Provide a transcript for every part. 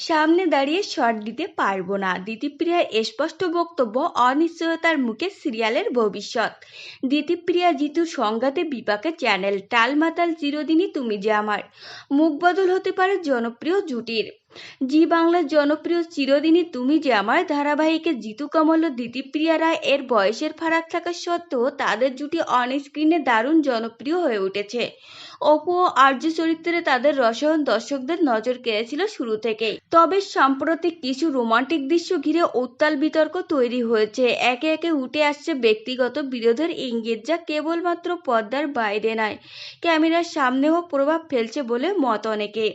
সামনে দাঁড়িয়ে শট দিতে পারব না। দিতিপ্রিয়ার স্পষ্ট বক্তব্য অনিশ্চয়তার মুখে সিরিয়ালের ভবিষ্যৎ। দিতিপ্রিয়া জিতু সংঘাতে বিপাকে চ্যানেল টালমাতাল চিরদিনই তুমি যে আমার। মুখ বদল হতে পারে জনপ্রিয় জুটির। জি বাংলার জনপ্রিয় চিরদিনই তুমি যে আমার ধারাবাহিকে জিতু কমল ও দিতিপ্রিয়া রায় এর বয়সের ফারাক থাকা সত্ত্বেও তাদের জুটি অন স্ক্রিনে দারুণ জনপ্রিয় হয়ে উঠেছে। অপু ও আর্য চরিত্রে তাদের রসায়ন দর্শকদের নজর কেড়েছিল শুরু থেকেই। তবে সাম্প্রতিক কিছু রোমান্টিক দৃশ্য ঘিরে উত্তাল বিতর্ক তৈরি হয়েছে। একে একে উঠে আসছে ব্যক্তিগত বিরোধের ইঙ্গিত যা কেবলমাত্র পর্দার বাইরে নয়, ক্যামেরার সামনেও প্রভাব ফেলছে বলে মত অনেকে।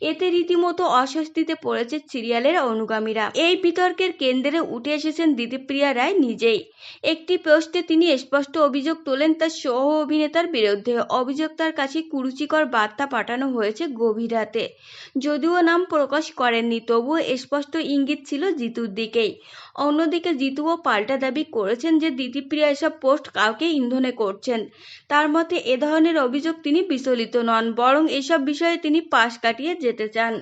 এতে রীতিমতো অস্বস্তিতে পড়েছে সিরিয়ালের অনুগামীরা। এই বিতর্কের কেন্দ্রে উঠে এসেছেন দিদিপ্রিয়া রায় নিজেই। একটি পোস্টে তিনি স্পষ্ট অভিযোগ তোলেন, তার সহ অভিনেতার বিরুদ্ধে। অভিযোগ তার কাছে কুরুচিকর বার্তা পাঠানো হয়েছে গভীর রাতে। যদিও নাম প্রকাশ করেননি, তবুও স্পষ্ট ইঙ্গিত ছিল জিতুর দিকেই। অন্যদিকে জিতুও পাল্টা দাবি করেছেন যে দিদিপ্রিয়া এসব পোস্ট কাউকে ইন্ধনে করছেন। তার মতে, এ ধরনের অভিযোগ তিনি বিচলিত নন, বরং এসব বিষয়ে তিনি পাশ কাটিয়ে যেতে চান।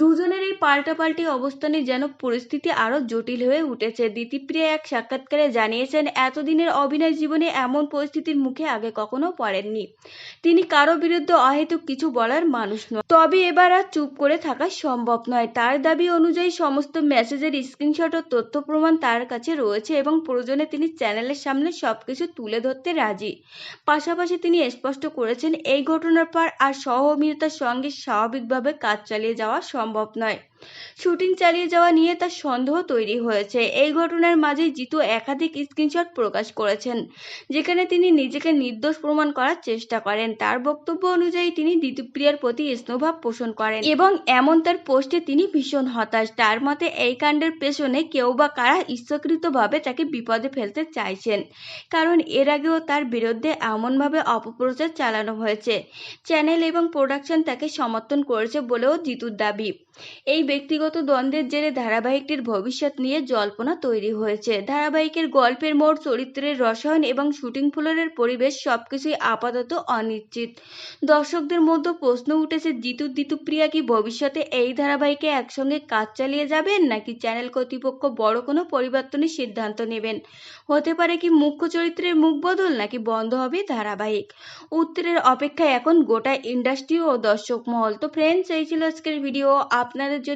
দুজনের এই পাল্টাপাল্টি অবস্থানে যেন পরিস্থিতি আরও জটিল হয়ে উঠেছে। দিতিপ্রিয়া এক সাক্ষাৎকারে জানিয়েছেন, এতদিনের অভিনয় জীবনে এমন পরিস্থিতির মুখে আগে কখনো পড়েননি। তিনি কারও বিরুদ্ধে অহেতুক কিছু বলার মানুষ নয় তবে এবার আর চুপ করে থাকা সম্ভব নয়। তার দাবি অনুযায়ী সমস্ত মেসেজের স্ক্রিনশট ও তথ্য প্রমাণ তার কাছে রয়েছে এবং প্রয়োজনে তিনি চ্যানেলের সামনে সবকিছু তুলে ধরতে রাজি। পাশাপাশি তিনি স্পষ্ট করেছেন, এই ঘটনার পর আর সহ অভিনেতার সঙ্গে স্বাভাবিকভাবে কাজ চালিয়ে যাওয়া সম্ভব নয়। শুটিং চালিয়ে যাওয়া নিয়ে তার সন্দেহ তৈরি হয়েছে। এই ঘটনার মাঝেই জিতু একাধিক স্ক্রিনশট প্রকাশ করেছেন, যেখানে তিনি নিজেকে নির্দোষ প্রমাণ করার চেষ্টা করেন। তার বক্তব্য অনুযায়ী তিনি দিতুপ্রিয়ার প্রতি স্নেহভাব পোষণ করেন এবং এমন তার পোস্টে তিনি ভীষণ হতাশ। তার মতে, এই কাণ্ডের পেছনে কেউ বা কারা ইচ্ছাকৃতভাবে তাকে বিপদে ফেলতে চাইছেন, কারণ এর আগেও তার বিরুদ্ধে এমনভাবে অপপ্রচার চালানো হয়েছে। চ্যানেল এবং প্রোডাকশন তাকে সমর্থন করেছে বলেও জিতুর দাবি। এই ব্যক্তিগত দ্বন্দ্বের জেরে ধারাবাহিকটির ভবিষ্যৎ নিয়ে জল্পনা তৈরি হয়েছে। ধারাবাহিকের গল্পের মোড়, চরিত্রের রসায়ন এবং শুটিং ফ্লোরের পরিবেশ সবকিছুই আপাতত অনিশ্চিত। দর্শকদের মধ্যে প্রশ্ন উঠেছে, জিতু দিতুপ্রিয়া কি ভবিষ্যতে এই ধারাবাহিকে একসঙ্গে কাজ চালিয়ে যাবেন, নাকি চ্যানেল কর্তৃপক্ষ বড় কোনো পরিবর্তনের সিদ্ধান্ত নেবেন? হতে পারে কি মুখ্য চরিত্রের মুখ বদল, নাকি বন্ধ হবে ধারাবাহিক? উত্তরের অপেক্ষায় এখন গোটা ইন্ডাস্ট্রি ও দর্শক মহল তো ফ্রেন্ডস এই ছিল আজকের ভিডিও আপনাদের